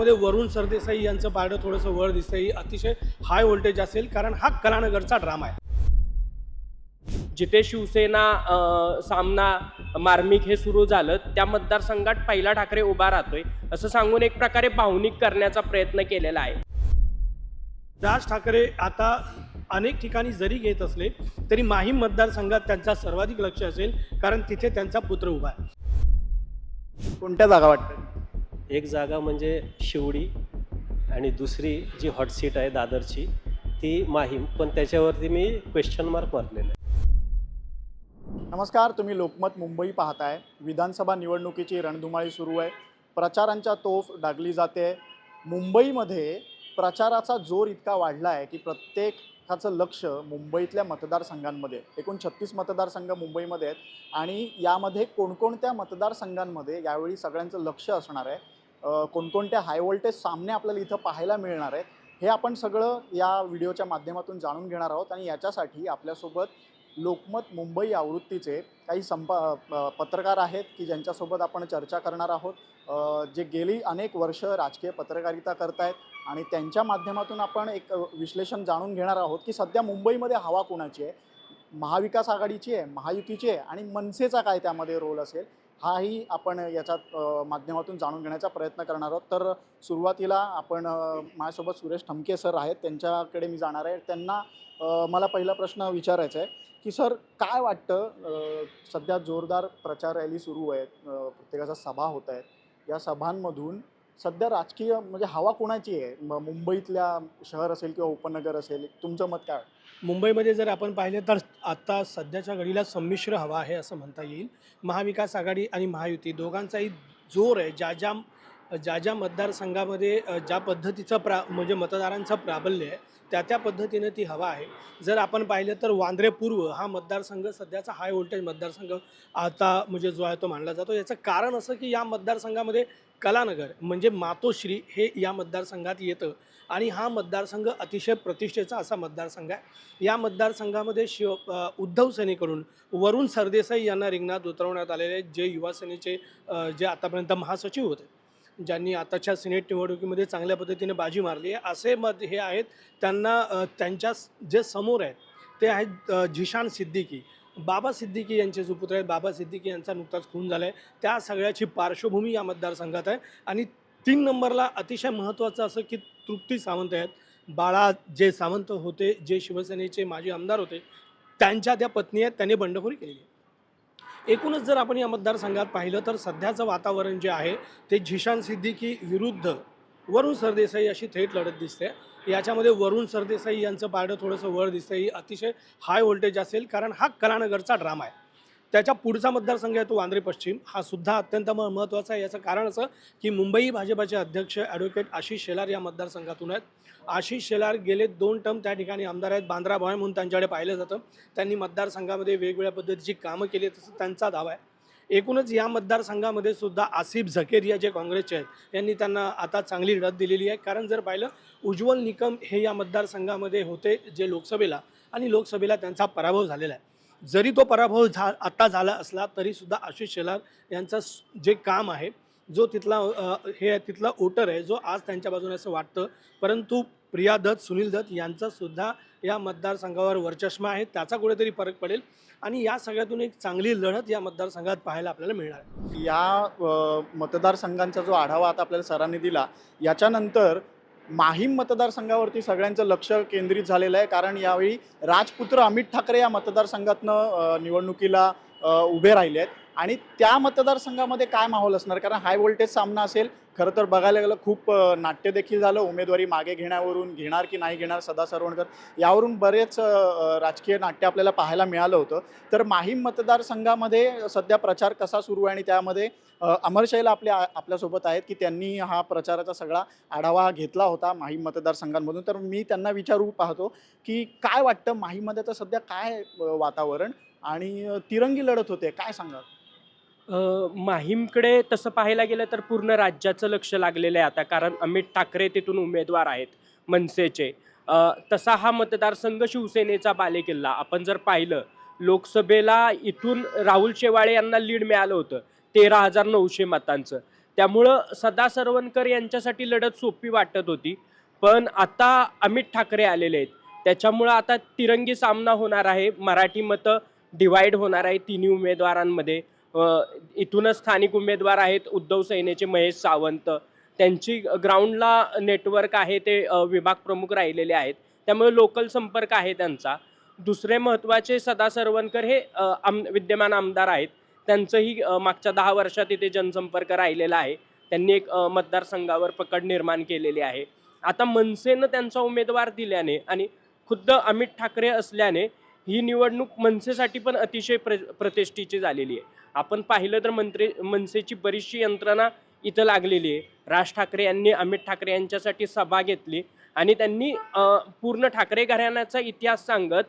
याच्यामध्ये वरुण सरदेसाई यांचं पारडं थोडंसं वर दिसतं ही अतिशय हाय व्होल्टेज असेल कारण हा कलानगरचा ड्रामा आहे. जिथे शिवसेना सामना मार्मिक हे सुरू झालं त्या मतदारसंघात पहिला ठाकरे उभा राहतोय असं सांगून एक प्रकारे भावनिक करण्याचा प्रयत्न केलेला आहे. राज ठाकरे आता अनेक ठिकाणी जरी घेत असले तरी माहीम मतदारसंघात त्यांचा सर्वाधिक लक्ष असेल कारण तिथे त्यांचा पुत्र उभा आहे. कोणत्या जागा वाटतं एक जागा म्हणजे शिवडी आणि दुसरी जी हॉट सीट आहे दादरची ती माहीम. पण त्याच्यावरती मी क्वेश्चन मार्क मारलेलं आहे. नमस्कार तुम्ही लोकमत मुंबई पाहताय. विधानसभा निवडणुकीची रणधुमाळी सुरू आहे. प्रचारांच्या तोफ डागली जाते. मुंबईमध्ये प्रचाराचा जोर इतका वाढला आहे की प्रत्येकाचं लक्ष मुंबईतल्या मतदारसंघांमध्ये. एकूण छत्तीस मतदारसंघ मुंबईमध्ये आहेत आणि यामध्ये कोणकोणत्या मतदारसंघांमध्ये यावेळी सगळ्यांचं लक्ष असणार आहे? कोणकोणत्या हाय व्होल्टेज सामने आपल्याला इथं पाहायला मिळणार आहेत हे आपण सगळं या व्हिडिओच्या माध्यमातून जाणून घेणार आहोत आणि याच्यासाठी आपल्यासोबत लोकमत मुंबई आवृत्तीचे काही संपा पत्रकार आहेत की ज्यांच्यासोबत आपण चर्चा करणार आहोत. जे गेली अनेक वर्ष राजकीय पत्रकारिता करतायत आणि त्यांच्या माध्यमातून आपण एक विश्लेषण जाणून घेणार आहोत की सध्या मुंबईमध्ये हवा कोणाची आहे? महाविकास आघाडीची आहे महायुतीची आहे आणि मनसेचा काय त्यामध्ये रोल असेल? हाही आपण याच्यात माध्यमातून जाणून घेण्याचा प्रयत्न करणार आहोत. तर सुरुवातीला आपण माझ्यासोबत सुरेश ठमके सर आहेत. त्यांच्याकडे मी जाणार आहे. त्यांना मला पहिला प्रश्न विचारायचा आहे की सर काय वाटतं सध्या जोरदार प्रचार रॅली सुरू आहेत प्रत्येकाच्या सभा होत आहेत. या सभांमधून सध्या राजकीय म्हणजे हवा कोणाची आहे? म- मुंबईतल्या शहर असेल किंवा उपनगर असेल. तुमचं मत काय? मुंबईमध्ये जर आपण पाहिले तर आता सध्याच्या घडीला संमिश्र हवा आहे असं म्हणता येईल. महाविकास आघाडी आणि महायुती दोघांचाही जोर आहे. ज्या ज्या ज्या ज्या मतदारसंघामध्ये ज्या पद्धतीचं प्रा म्हणजे मतदारांचं प्राबल्य आहे त्या त्या पद्धतीनं ती हवा आहे. जर आपण पाहिलं तर वांद्रे पूर्व हा मतदारसंघ सध्याचा हाय व्होल्टेज मतदारसंघ आता म्हणजे जो आहे तो मानला जातो. याचं कारण असं की या मतदारसंघामध्ये कलानगर म्हणजे मातोश्री हे या मतदारसंघात येतं आणि हा मतदारसंघ अतिशय प्रतिष्ठेचा असा मतदारसंघ आहे. या मतदारसंघामध्ये शिव उद्धव सेनेकडून वरुण सरदेसाई यांना रिंगणात उतरवण्यात आलेले जे युवा सेनेचे जे आतापर्यंत महासचिव होते. ज्यांनी आताच्या सिनेट निवडणुकीमध्ये चांगल्या पद्धतीने बाजी मारली आहे असे मत हे आहेत. त्यांना त्यांच्या जे समोर आहेत ते आहेत झिशान सिद्दीकी. बाबा सिद्दीकी यांचे सुपुत्र आहेत. बाबा सिद्दीकी यांचा नुकताच खून झाला आहे त्या सगळ्याची पार्श्वभूमी या मतदारसंघात आहे. आणि तीन नंबरला अतिशय महत्त्वाचं असं की तृप्ती सावंत आहेत. बाळा जे सावंत होते जे शिवसेनेचे माजी आमदार होते त्यांच्या त्या पत्नी आहेत. त्यांनी बंडखोरी केली आहे. एकूणच जर आपण या मतदारसंघात पाहिलं तर सध्याचं वातावरण जे आहे ते झिशान सिद्दीकी विरुद्ध वरुण सरदेसाई अशी थेट लढत दिसते. याच्यामध्ये वरुण सरदेसाई यांचं पारडं थोडंसं वर दिसतं ही अतिशय हाय व्होल्टेज असेल कारण हा कलानगरचा ड्रामा आहे. त्याच्या पुढचा मतदारसंघ आहे तो वांद्रे पश्चिम. हा सुद्धा अत्यंत महत्त्वाचा आहे. याचं कारण असं की मुंबई भाजपाचे अध्यक्ष ॲडव्होकेट आशिष शेलार या मतदारसंघातून आहेत. आशिष शेलार गेले दोन टर्म त्या ठिकाणी आमदार आहेत. बांद्रा भॉय म्हणून त्यांच्याकडे पाहिलं जातं. त्यांनी मतदारसंघामध्ये वेगवेगळ्या पद्धतीची कामं केली तसं त्यांचा दावा आहे. एकूणच या मतदारसंघामध्ये सुद्धा आसिफ झकेरिया जे काँग्रेसचे आहेत यांनी त्यांना आता चांगली लढत दिलेली आहे. कारण जर पाहिलं उज्ज्वल निकम हे या मतदारसंघामध्ये होते जे लोकसभेला आणि लोकसभेला त्यांचा पराभव झालेला आहे. जरी तो पराभव झा आत्ता झाला असला तरीसुद्धा आशिष शेलार यांचा जे काम आहे जो तिथला हे आहे, तिथला ओटर आहे जो आज त्यांच्या बाजूने असं वाटतं परंतु प्रिया दत्त सुनील दत्त यांचासुद्धा या मतदारसंघावर वर्चस्मा आहे त्याचा कुठेतरी फरक पडेल आणि या सगळ्यातून एक चांगली लढत या मतदारसंघात पाहायला आपल्याला मिळणार. या मतदारसंघांचा जो आढावा आता आपल्याला सरांनी दिला याच्यानंतर माहीम मतदारसंघावरती सगळ्यांचं लक्ष केंद्रित झालेलं आहे. कारण यावेळी राजपुत्र अमित ठाकरे या मतदारसंघातनं निवडणुकीला उभे राहिले आहेत. आणि त्या मतदारसंघामध्ये काय माहोल असणार? कारण हाय व्होल्टेज सामना असेल खरं तर बघायला गेलं खूप नाट्य देखील झालं. उमेदवारी मागे घेण्यावरून घेणार की नाही घेणार सदा सरवणकर यावरून बरेच राजकीय नाट्य आपल्याला पाहायला मिळालं होतं. तर माहीम मतदारसंघामध्ये सध्या प्रचार कसा सुरू आहे आणि त्यामध्ये अमरशैला अमर आपल्या आपल्यासोबत आहेत की त्यांनी हा प्रचाराचा सगळा आढावा घेतला होता माहीम मतदारसंघांमधून? तर मी त्यांना विचारू पाहतो की काय वाटतं? माहीममध्ये तर सध्या काय वातावरण आणि तिरंगी लढत होते. काय सांगा माहीमकडे तसं पाहायला गेलं तर पूर्ण राज्याचं लक्ष लागलेलं आहे आता कारण अमित ठाकरे तिथून उमेदवार आहेत मनसेचे. तसा हा मतदारसंघ शिवसेनेचा बालेकिल्ला. आपण जर पाहिलं लोकसभेला इथून राहुल शेवाळे यांना लीड मिळालं होतं तेरा हजार नऊशे मतांचं. त्यामुळं सदा सरवणकर यांच्यासाठी लढत सोपी वाटत होती पण आता अमित ठाकरे आलेले आहेत. त्याच्यामुळं आता तिरंगी सामना होणार आहे. मराठी मतं डिवाईड होणार आहे तिन्ही उमेदवारांमध्ये. इथूनच स्थानिक उमेदवार आहेत उद्धव सेनेचे महेश सावंत. त्यांची ग्राउंडला नेटवर्क आहे ते विभाग प्रमुख राहिलेले आहेत. त्यामुळे लोकल संपर्क आहे त्यांचा. दुसरे महत्त्वाचे सदा सरवणकर हे आम विद्यमान आमदार आहेत. त्यांचंही मागच्या दहा वर्षात इथे जनसंपर्क राहिलेला आहे. त्यांनी एक मतदारसंघावर पकड निर्माण केलेली आहे. आता मनसेनं त्यांचा उमेदवार दिल्याने आणि खुद्द अमित ठाकरे असल्याने ही निवडणूक मनसेसाठी पण अतिशय प्र प्रतिष्ठेची झालेली आहे. आपण पाहिलं तर मंत्री मनसेची बरीचशी यंत्रणा इथं लागलेली आहे. राज ठाकरे यांनी अमित ठाकरे यांच्यासाठी सभा घेतली आणि त्यांनी पूर्ण ठाकरे घराण्याचा इतिहास सांगत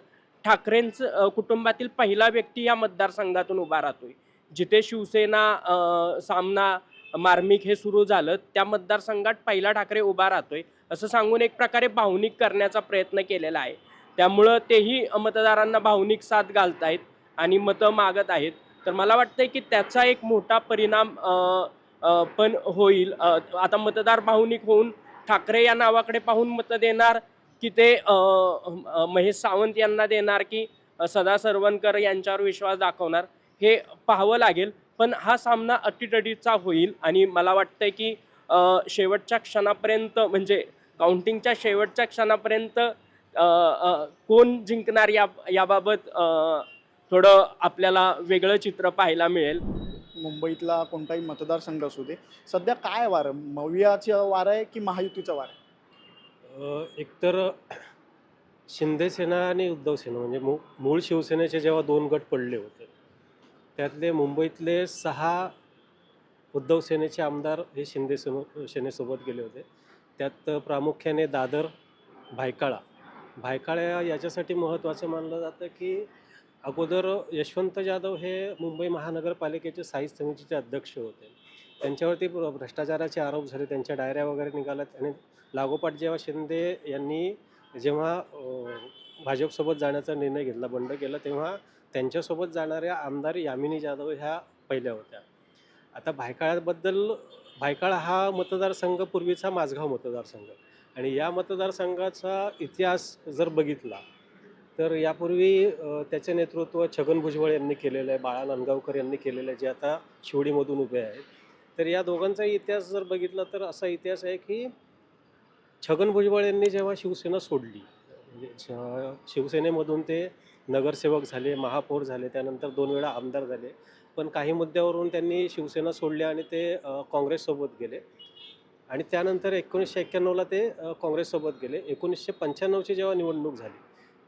ठाकरेंचं कुटुंबातील पहिला व्यक्ती या मतदारसंघातून उभा राहतोय. जिथे शिवसेना सामना मार्मिक हे सुरू झालं त्या मतदारसंघात पहिला ठाकरे उभा राहतोय. असं सांगून एक प्रकारे भावनिक करण्याचा प्रयत्न केलेला आहे. त्यामुळं तेही मतदारांना भावनिक साथ घालत आहेत आणि मतं मागत आहेत. तर मला वाटतंय की त्याचा एक मोठा परिणाम पण होईल. आता मतदार भावनिक होऊन ठाकरे या नावाकडे पाहून मतं देणार की ते महेश सावंत यांना देणार की सदा सरवणकर यांच्यावर विश्वास दाखवणार हे पाहावं लागेल. पण हा सामना अटीटटीचा होईल आणि मला वाटतंय की शेवटच्या क्षणापर्यंत म्हणजे काउंटिंगच्या शेवटच्या क्षणापर्यंत कोण जिंकणार या याबाबत थोडं आपल्याला वेगळं चित्र पाहायला मिळेल. मुंबईतला कोणताही मतदारसंघ असू दे सध्या काय वारं? मवियाचं वारं आहे की महायुतीचं वारं आहे? एकतर शिंदे सेना आणि उद्धव सेना म्हणजे मू मूळ शिवसेनेचे जेव्हा दोन गट पडले होते त्यातले मुंबईतले सहा उद्धव सेनेचे आमदार हे शिंदे सेनो सेनेसोबत गेले होते. त्यात प्रामुख्याने दादर भायकाळा भायकाळा याच्यासाठी महत्त्वाचं मानलं जातं की अगोदर यशवंत जाधव हे मुंबई महानगरपालिकेचे स्थायी समितीचे अध्यक्ष होते. त्यांच्यावरती भ्रष्टाचाराचे आरोप झाले त्यांच्या डायऱ्या वगैरे निघाल्यात आणि लागोपाठ जेव्हा शिंदे यांनी जेव्हा भाजपसोबत जाण्याचा निर्णय घेतला बंड केला तेव्हा त्यांच्यासोबत जाणाऱ्या आमदार यामिनी जाधव ह्या पहिल्या होत्या. आता भायकाळ्याबद्दल भायकाळ हा मतदारसंघ पूर्वीचा माझगाव मतदारसंघ. आणि या मतदारसंघाचा इतिहास जर बघितला तर यापूर्वी त्याचे नेतृत्व छगन भुजबळ यांनी केलेलं आहे बाळा नांदगावकर यांनी केलेलं आहे जे आता शिवडीमधून उभे आहेत. तर या दोघांचाही इतिहास जर बघितला तर असा इतिहास आहे की छगन भुजबळ यांनी जेव्हा शिवसेना सोडली म्हणजे शिवसेनेमधून ते नगरसेवक झाले महापौर झाले त्यानंतर दोन वेळा आमदार झाले पण काही मुद्द्यावरून त्यांनी शिवसेना सोडली आणि ते काँग्रेससोबत गेले. आणि त्यानंतर एकोणीसशे एक्क्याण्णवला ते काँग्रेससोबत गेले. एकोणीसशे पंच्याण्णवची जेव्हा निवडणूक झाली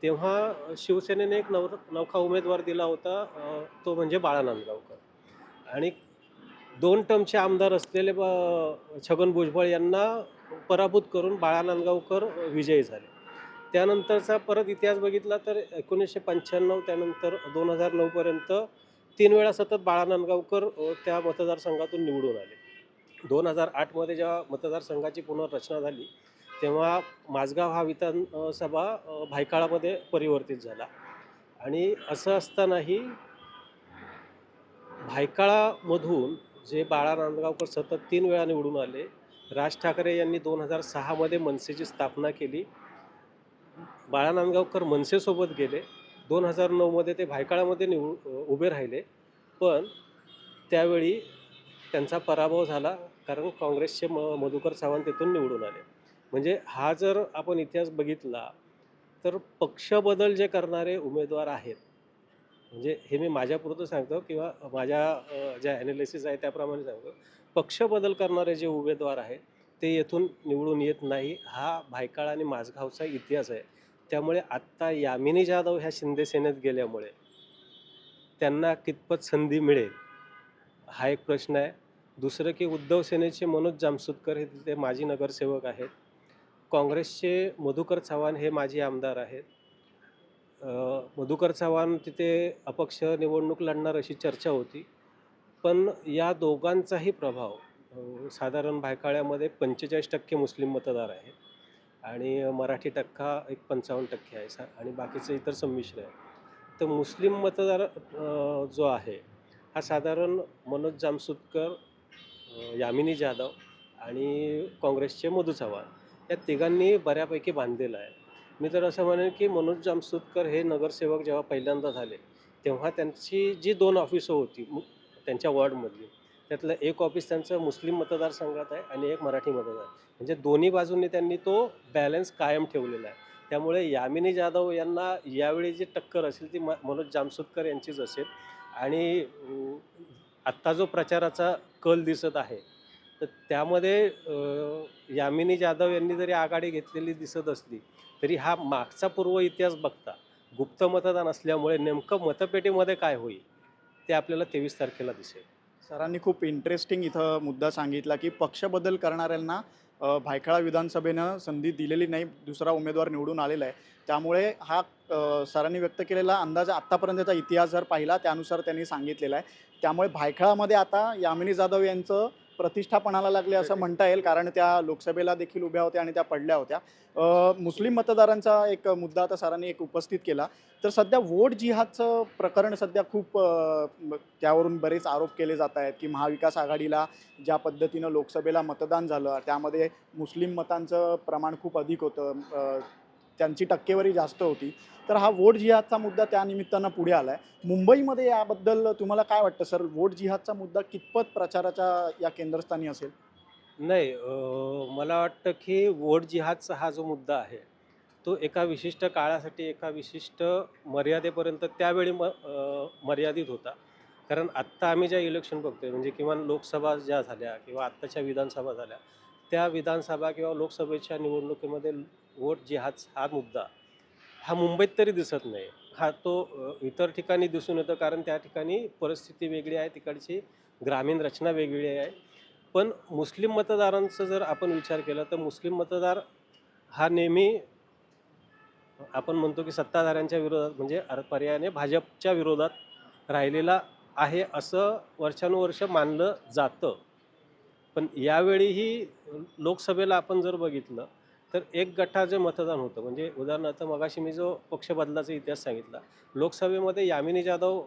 तेव्हा शिवसेनेने एक नव नवखा उमेदवार दिला होता तो म्हणजे बाळा नांदगावकर आणि दोन टर्मचे आमदार असलेले ब- छगन भुजबळ यांना पराभूत करून बाळा नांदगावकर विजयी झाले. त्यानंतरचा परत इतिहास बघितला तर एकोणीसशे पंच्याण्णव त्यानंतर दोन हजार नऊपर्यंत तीन वेळा सतत बाळा नांदगावकर त्या मतदारसंघातून निवडून आले. दोन हजार आठमध्ये जेव्हा मतदारसंघाची पुनर्रचना झाली तेव्हा माझगाव हा विधानसभा भायकाळामध्ये परिवर्तित झाला. आणि असं असतानाही भायकाळामधून जे बाळा नांदगावकर सतत तीन वेळा निवडून आले राज ठाकरे यांनी दोन हजार सहामध्ये मनसेची स्थापना केली. बाळा नांदगावकर मनसेसोबत गेले. दोन हजार नऊमध्ये ते भायकाळामध्ये निवड उभे राहिले. पण त्यावेळी त्यांचा पराभव झाला. कारण काँग्रेसचे म मधुकर सावंत तिथून निवडून आले. म्हणजे हा जर आपण इतिहास बघितला तर पक्षबदल जे करणारे उमेदवार आहेत म्हणजे हे मी माझ्यापुरतं सांगतो किंवा माझ्या ज्या ॲनालिसिस आहे त्याप्रमाणे सांगतो. पक्ष बदल करणारे जे उमेदवार आहेत ते येथून निवडून येत नाही हा भायकाळ आणि माझगावचा इतिहास आहे. त्यामुळे आत्ता यामिनी जाधव ह्या शिंदे सेनेत गेल्यामुळे त्यांना कितपत संधी मिळेल हा एक प्रश्न आहे. दुसरं की उद्धव सेनेचे मनोज जामसुदकर हे तिथे माजी नगरसेवक आहेत. काँग्रेसचे मधुकर चव्हाण हे माजी आमदार आहेत. मधुकर चव्हाण तिथे अपक्ष निवडणूक लढणार अशी चर्चा होती. पण या दोघांचाही प्रभाव साधारण भायकाळ्यामध्ये पंचेचाळीस टक्के मुस्लिम मतदार आहेत आणि मराठी टक्का एक पंचावन्न टक्के आहे सा आणि बाकीचे इतर संमिश्र आहे तर मुस्लिम मतदार जो आहे हा साधारण मनोज जामसुदकर यामिनी जाधव आणि काँग्रेसचे मधू चव्हाण या तिघांनी बऱ्यापैकी बांधलेलं आहे. मी तर असं म्हणेन की मनोज जामसुदकर हे नगरसेवक जेव्हा पहिल्यांदा झाले तेव्हा त्यांची जी दोन ऑफिसं होती त्यांच्या वॉर्डमधली त्यातलं एक ऑफिस त्यांचं मुस्लिम मतदारसंघात आहे आणि एक मराठी मतदार. म्हणजे दोन्ही बाजूंनी त्यांनी तो बॅलन्स कायम ठेवलेला आहे. त्यामुळे यामिनी जाधव यांना यावेळी जी टक्कर असेल ती म मनोज जामसुदकर यांचीच असेल. आणि आत्ता जो प्रचाराचा कल दिसत आहे तर त्यामध्ये यामिनी जाधव यांनी जरी आघाडी घेतलेली दिसत असली तरी हा मागचा पूर्व इतिहास बघता गुप्त मतदान असल्यामुळे नेमकं मतपेटीमध्ये काय होईल ते आपल्याला तेवीस तारखेला दिसेल. सरांनी खूप इंटरेस्टिंग इथं मुद्दा सांगितला की पक्षबदल करणाऱ्यांना भायखळा विधानसभेनं संधी दिलेली नाही दुसरा उमेदवार निवडून आलेला आहे. त्यामुळे हा सरांनी व्यक्त केलेला अंदाज आत्तापर्यंतचा इतिहास जर पाहिला त्यानुसार त्यांनी सांगितलेला आहे. त्यामुळे भायखळामध्ये आता यामिनी जाधव यांचं प्रतिष्ठा पणाला लागले असं म्हणता येईल कारण त्या लोकसभेला देखील उभ्या होत्या आणि त्या पडल्या होत्या. मुस्लिम मतदारांचा एक मुद्दा आता सरांनी एक उपस्थित केला. तर सध्या वोट जिहादचं प्रकरण सध्या खूप त्यावरून बरेच आरोप केले जात आहेत की महाविकास आघाडीला ज्या पद्धतीनं लोकसभेला मतदान झालं त्यामध्ये मुस्लिम मतांचं प्रमाण खूप अधिक होतं. त्यांची टक्केवारी जास्त होती. तर हा वोट जिहादचा मुद्दा त्यानिमित्तानं पुढे आला आहे मुंबईमध्ये याबद्दल तुम्हाला काय वाटतं सर? वोट जिहादचा मुद्दा कितपत प्रचाराच्या या केंद्रस्थानी असेल? नाही मला वाटतं की वोट जिहादचा हा जो मुद्दा आहे तो एका विशिष्ट काळासाठी एका विशिष्ट मर्यादेपर्यंत त्यावेळी म मर्यादित होता. कारण आत्ता आम्ही ज्या इलेक्शन बघतोय म्हणजे किमान लोकसभा ज्या झाल्या किंवा आत्ताच्या विधानसभा झाल्या त्या विधानसभा किंवा लोकसभेच्या निवडणुकीमध्ये वोट जिहाद हा मुद्दा हा मुंबईत तरी दिसत नाही. हा तो इतर ठिकाणी दिसून येतो कारण त्या ठिकाणी परिस्थिती वेगळी आहे तिकडची ग्रामीण रचना वेगळी आहे. पण मुस्लिम मतदारांचा जर आपण विचार केला तर मुस्लिम मतदार हा नेहमी आपण म्हणतो की सत्ताधाऱ्यांच्या विरोधात म्हणजे पर्यायाने भाजपच्या विरोधात राहिलेला आहे असं वर्षानुवर्ष मानलं जातं. पण यावेळीही लोकसभेला आपण जर बघितलं तर एक गटाचं मतदान होतं म्हणजे उदाहरणार्थ मगाशी मी जो पक्ष बदलाचा इतिहास सांगितला लोकसभेमध्ये यामिनी जाधव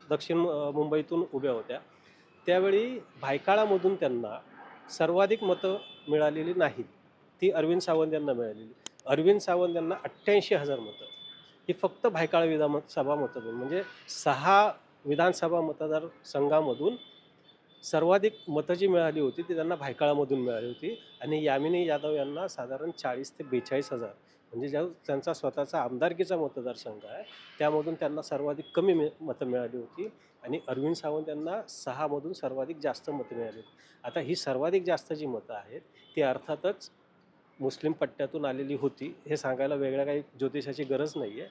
दक्षिण मुंबईतून उभ्या होत्या. त्यावेळी भायकाळामधून त्यांना सर्वाधिक मतं मिळालेली नाहीत. ती अरविंद सावंत यांना मिळालेली. अरविंद सावंत यांना अठ्ठ्याऐंशी हजार मतं. ही फक्त भायकाळ विधान सभा मतदान म्हणजे सहा विधानसभा मतदारसंघामधून सर्वाधिक मतं जी मिळाली होती ती त्यांना भायकाळामधून मिळाली होती. आणि यामिनी यादव यांना साधारण चाळीस ते बेचाळीस हजार म्हणजे ज्या त्यांचा स्वतःचा आमदारकीचा मतदारसंघ आहे त्यामधून त्यांना सर्वाधिक कमी मि मतं मिळाली होती. आणि अरविंद सावंत यांना सहामधून सर्वाधिक जास्त मतं मिळाली होती. आता ही सर्वाधिक जास्त जी मतं आहेत ती अर्थातच मुस्लिम पट्ट्यातून आलेली होती हे सांगायला वेगळ्या काही ज्योतिषाची गरज नाही आहे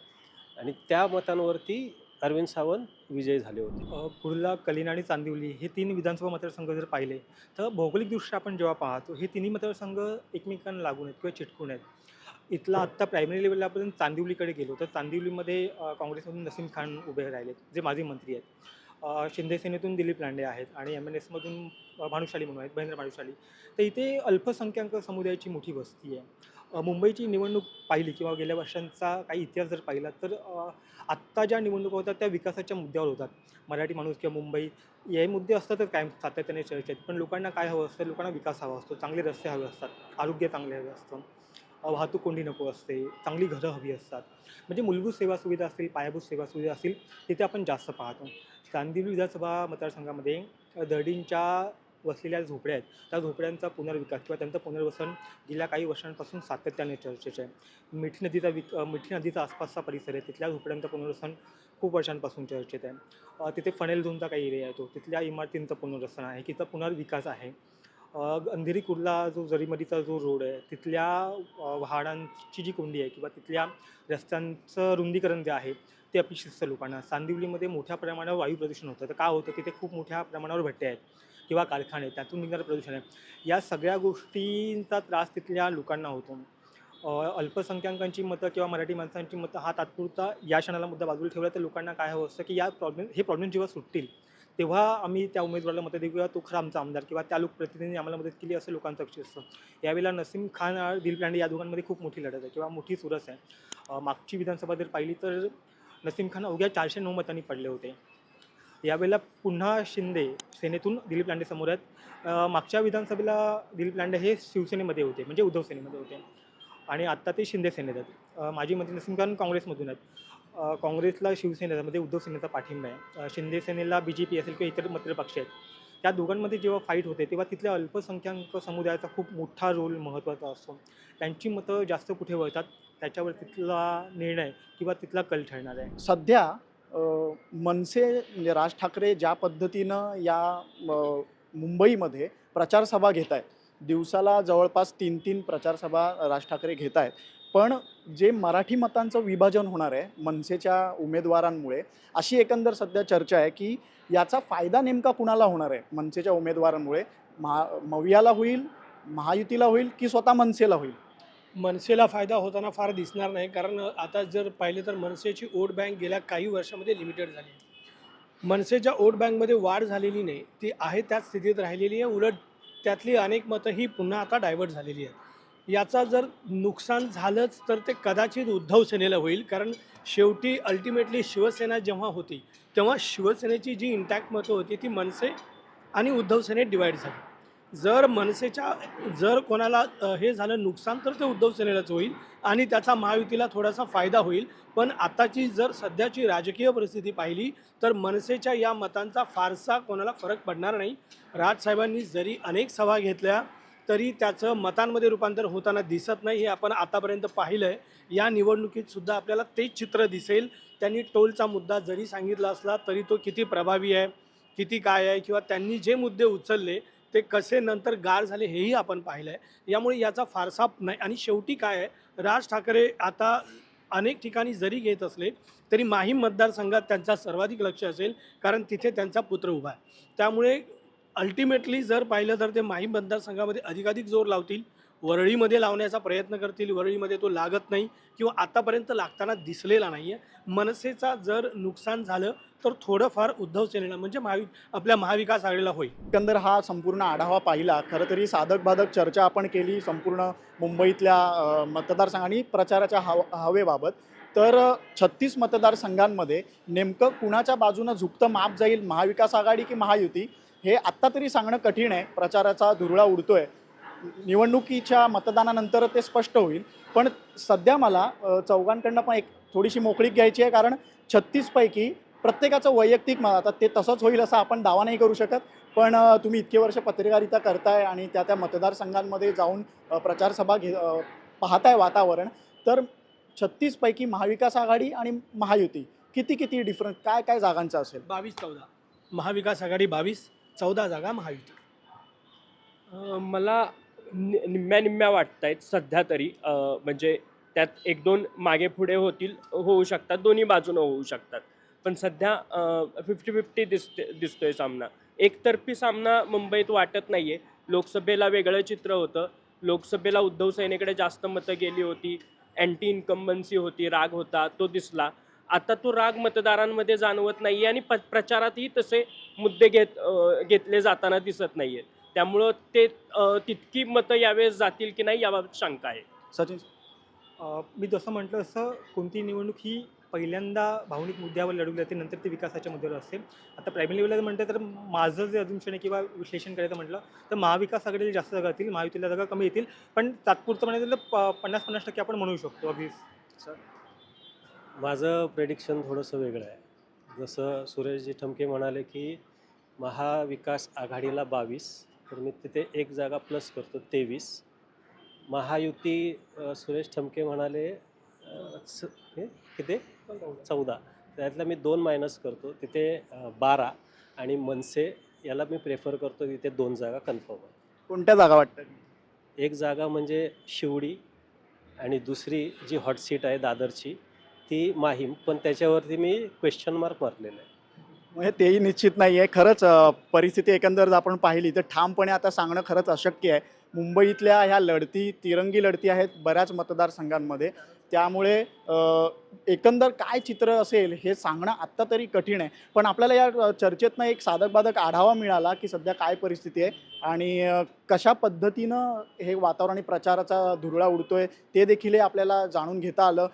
आणि त्या मतांवरती अरविंद सावंत विजयी झाले होते. कुर्ला कलिन आणि चांदिवली हे तीन विधानसभा मतदारसंघ जर पाहिले तर भौगोलिकदृष्ट्या आपण जेव्हा पाहतो हे तिन्ही मतदारसंघ एकमेकांना लागून आहेत किंवा चिटकून आहेत. इथला आत्ता प्रायमरी लेवलला आपण चांदिवलीकडे गेलो तर चांदिवलीमध्ये काँग्रेसमधून नसीम खान उभे राहिले जे माजी मंत्री आहेत. अ, शिंदे सेनेतून दिलीप लांडे आहेत आणि एम एन एसमधून भानुशाली म्हणून आहेत महेंद्र भानुशाली. तर इथे अल्पसंख्याक समुदायाची मोठी वस्ती आहे. मुंबईची निवडणूक पाहिली किंवा गेल्या वर्षांचा काही इतिहास जर पाहिला तर आत्ता ज्या निवडणुका होतात त्या विकासाच्या मुद्द्यावर होतात. मराठी माणूस किंवा मुंबई हे मुद्दे असतातच कायम सातत्याने चर्चेत. पण लोकांना काय हवं असतं? लोकांना विकास हवा असतो. चांगले रस्ते हवे असतात. आरोग्य चांगले हवे असतं. वाहतूक कोंडी नको असते. चांगली घरं हवी असतात. म्हणजे मूलभूत सेवा सुविधा असतील पायाभूत सेवा सुविधा असतील तिथे आपण जास्त पाहतो. चांदिवली विधानसभा मतदारसंघामध्ये दर्डींच्या वसलेल्या झोपड्या आहेत. त्या झोपड्यांचा पुनर्विकास किंवा त्यांचं पुनर्वसन गेल्या काही वर्षांपासून सातत्याने चर्चेचे आहे. मिठी नदीचा विक मिठी नदीचा आसपासचा परिसर आहे. तिथल्या झोपड्यांचं पुनर्वसन खूप वर्षांपासून चर्चेत आहे. तिथे फनेल झोनचा काही एरिया आहे तो. तिथल्या इमारतींचं पुनर्वसन आहे. तिथं पुनर्विकास आहे. अंधेरी कुर्ला जो जरीमरीचा जो रोड आहे तिथल्या वाहनांची जी कोंडी आहे किंवा तिथल्या रस्त्यांचं रुंदीकरण जे आहे ते अपेक्षित असतं लोकांना. चांदिवलीमध्ये मोठ्या प्रमाणावर वायू प्रदूषण होतं. तर का होतं? तिथे खूप मोठ्या प्रमाणावर भट्टे आहेत. किंवा कारखाने त्यातून निघणारं प्रदूषण आहे. या सगळ्या गोष्टींचा त्रास तिथल्या लोकांना होतो. अल्पसंख्याकांची मतं किंवा मराठी माणसांची मतं हा तात्पुरता या क्षणाला मुद्दा बाजूला ठेवला तर लोकांना काय हवं असतं की या प्रॉब्लेम हे प्रॉब्लेम जेव्हा सुटतील तेव्हा आम्ही त्या उमेदवाराला मतं देऊ किंवा तो खरा आमचा आमदार किंवा त्या लोकप्रतिनिधींनी आम्हाला मदत केली असं लोकांचं लक्ष असतं. यावेळेला नसीम खान आणि या दोघांमध्ये खूप मोठी लढत आहे किंवा मोठी चुरस आहे. मागची विधानसभा जर पाहिली तर नसीम खान अवघ्या चारशे नऊ मतांनी पडले होते. यावेळेला पुन्हा शिंदे सेनेतून दिलीप लांडे समोर आहेत. मागच्या विधानसभेला दिलीप लांडे हे शिवसेनेमध्ये होते म्हणजे उद्धव सेनेमध्ये होते. आणि आत्ता ते शिंदे सेनेत आहेत. माजी मंत्री नरसिंहकांत काँग्रेसमधून आहेत. काँग्रेसला शिवसेनेमध्ये म्हणजे उद्धव सेनेचा पाठिंबा आहे. शिंदे सेनेला बी जे पी असेल किंवा इतर मित्रपक्ष आहेत त्या दोघांमध्ये जेव्हा फाईट होते तेव्हा तिथल्या अल्पसंख्याक समुदायाचा खूप मोठा रोल महत्त्वाचा असतो. त्यांची मतं जास्त कुठे वळतात त्याच्यावर तिथला निर्णय किंवा तिथला कल ठरणार आहे. सध्या मनसे म्हणजे राज ठाकरे ज्या पद्धतीनं या मुंबईमध्ये प्रचारसभा घेत आहेत दिवसाला जवळपास तीन तीन प्रचारसभा राज ठाकरे घेत आहेत पण जे मराठी मतांचं विभाजन होणार आहे मनसेच्या उमेदवारांमुळे अशी एकंदर सध्या चर्चा आहे की याचा फायदा नेमका कुणाला होणार आहे? मनसेच्या उमेदवारांमुळे महा मवियाला होईल महायुतीला होईल की स्वतः मनसेला होईल? मनसेला फायदा होताना फार दिसणार नाही. कारण आता जर पाहिले तर मनसेची वोट बँक गेल्या काही वर्षामध्ये लिमिटेड झाली आहे. मनसेच्या वोट बँकमध्ये वाढ झालेली नाही. ती आहे त्याच स्थितीत राहिलेली आहे. उलट त्यातली अनेक मतं ही पुन्हा आता डायव्हर्ट झालेली आहेत. याचा जर नुकसान झालंच तर ते कदाचित उद्धव सेनेला होईल. कारण शेवटी अल्टिमेटली शिवसेना जेव्हा होती तेव्हा शिवसेनेची जी इंटॅक्ट मतं होती ती मनसे आणि उद्धव सेनेत डिवाईड झाली. जर मनसेच्या जर कोणाला हे झालं नुकसान तर ते उद्धव सेनेलाच होईल आणि त्याचा महायुतीला थोडासा फायदा होईल. पण आताची जर सध्याची राजकीय परिस्थिती पाहिली तर मनसेच्या या मतांचा फारसा कोणाला फरक पडणार नाही. राजसाहेबांनी जरी अनेक सभा घेतल्या तरी त्याचं मतांमध्ये रूपांतर होताना दिसत नाही हे आपण आतापर्यंत पाहिलं आहे या निवडणुकीत सुद्धा आपल्याला तेच चित्र दिसेल. त्यांनी टोलचा मुद्दा जरी सांगितला असला तरी तो किती प्रभावी आहे किती काय आहे किंवा त्यांनी जे मुद्दे उचलले ते कसे नंतर गार झाले हेही आपण पाहिलं आहे यामुळे याचा फारसा नाही. आणि शेवटी काय आहे राज ठाकरे आता अनेक ठिकाणी जरी घेत असले तरी माहीम मतदारसंघात त्यांचा सर्वाधिक लक्ष असेल कारण तिथे त्यांचा पुत्र उभा आहे. त्यामुळे अल्टिमेटली जर पाहिलं तर ते माहीम मतदारसंघामध्ये अधिकाधिक जोर लावतील. वरळीमध्ये लावण्याचा प्रयत्न करतील वरळीमध्ये तो लागत नाही किंवा आतापर्यंत लागताना दिसलेला नाही आहे मनसेचा जर नुकसान झालं तर थोडंफार उद्धव सेनेला म्हणजे महावि आपल्या महाविकास आघाडीला होईल. एकंदर हा संपूर्ण आढावा पाहिला. खरं तरी साधक बाधक चर्चा आपण केली संपूर्ण मुंबईतल्या मतदारसंघ आणि प्रचाराच्या हव हवेबाबत. तर छत्तीस मतदारसंघांमध्ये नेमकं कुणाच्या बाजूनं झुकतं माप जाईल महाविकास आघाडी की महायुती? हे आत्ता तरी सांगणं कठीण आहे. प्रचाराचा धुरळा उडतोय. निवडणुकीच्या मतदानानंतर ते स्पष्ट होईल. पण सध्या मला चौघांकडनं पण एक थोडीशी मोकळीक घ्यायची आहे कारण छत्तीसपैकी प्रत्येकाचं वैयक्तिक मत आता ते तसंच होईल असं आपण दावा नाही करू शकत. पण तुम्ही इतके वर्ष पत्रकारिता करताय आणि त्या त्या मतदारसंघांमध्ये जाऊन प्रचारसभा घे पाहताय वातावरण. तर छत्तीसपैकी महाविकास आघाडी आणि महायुती किती किती डिफरंट काय काय जागांचं असेल? बावीस चौदा. महाविकास आघाडी बावीस चौदा जागा महायुती. मला निम्म्या निम्म्या वाटत आहेत सध्या तरी. म्हणजे त्यात एक दोन मागे पुढे होतील होऊ शकतात. दोन्ही बाजूनं होऊ शकतात. पण सध्या फिफ्टी फिफ्टी दिसते दिसतोय सामना. एकतर्फी सामना मुंबईत वाटत नाही आहे लोकसभेला वेगळं चित्र होतं. लोकसभेला उद्धव सेनेकडे जास्त मतं गेली होती. अँटी इन्कम्बन्सी होती राग होता तो दिसला. आता तो राग मतदारांमध्ये जाणवत नाही आणि प प्रचारातही तसे मुद्दे घेत घेतले जाताना दिसत नाही आहेत त्यामुळं ते तितकी मतं यावेळेस जातील की नाही याबाबत शंका आहे. सचिन मी जसं म्हटलं असं कोणती निवडणूक ही पहिल्यांदा भावनिक मुद्द्यावर लढवली जाते नंतर ते विकासाच्या मुद्द्यावर असते. आता प्रायमरी लेवलला म्हणतं तर माझं जे अजून किंवा विश्लेषण करायचं म्हटलं तर महाविकास आघाडीला जास्त जागा येतील महायुतीला जागा कमी येतील पण तात्पुरतं म्हणायचं तर प पन्नास पन्नास टक्के आपण म्हणू शकतो अगदी माझं प्रेडिक्शन थोडंसं वेगळं आहे. जसं सुरेशजी ठमके म्हणाले की महाविकास आघाडीला बावीस तर मी तिथे एक जागा प्लस करतो तेवीस. महायुती सुरेश ठमके म्हणाले हे किती? चौदा. त्यातला मी दोन मायनस करतो तिथे बारा आणि मनसे याला मी प्रेफर करतो तिथे दोन जागा कन्फर्म आहे कोणत्या जागा वाटतात? एक जागा म्हणजे शिवडी आणि दुसरी जी हॉट सीट आहे दादरची ती माहीम. पण त्याच्यावरती मी क्वेश्चन मार्क मारलेलं आहे. म्हणजे तेही निश्चित नाही आहे. खरंच परिस्थिती एकंदर जर आपण पाहिली तर ठामपणे आता सांगणं खरंच अशक्य आहे. मुंबईतल्या ह्या लढती तिरंगी लढती आहेत बऱ्याच मतदारसंघांमध्ये. त्यामुळे एकंदर काय चित्र असेल हे सांगणं आत्ता तरी कठीण आहे. पण आपल्याला या चर्चेतनं एक साधक बाधक आढावा मिळाला की सध्या काय परिस्थिती आहे आणि कशा पद्धतीनं हे वातावरण आणि प्रचाराचा धुरळा उडतोय ते देखील हे आपल्याला जाणून घेता आलं.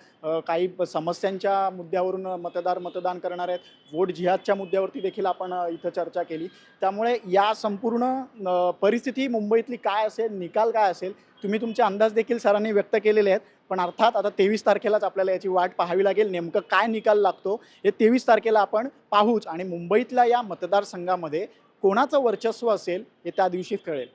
काही समस्यांच्या मुद्द्यावरून मतदार मतदान करणार आहेत. वोट जिहादच्या मुद्द्यावरती देखील आपण इथं चर्चा केली. त्यामुळे या संपूर्ण परिस्थिती मुंबईतली काय असेल निकाल काय असेल तुम्ही तुमचे अंदाज देखील सरांनी व्यक्त केलेले आहेत. पण अर्थात आता तेवीस तारखेलाच आपल्याला याची वाट पाहावी लागेल नेमकं काय निकाल लागतो हे तेवीस तारखेला आपण पाहूच. आणि मुंबईतल्या या मतदारसंघामध्ये कोणाचं वर्चस्व असेल हे त्या दिवशी कळेल.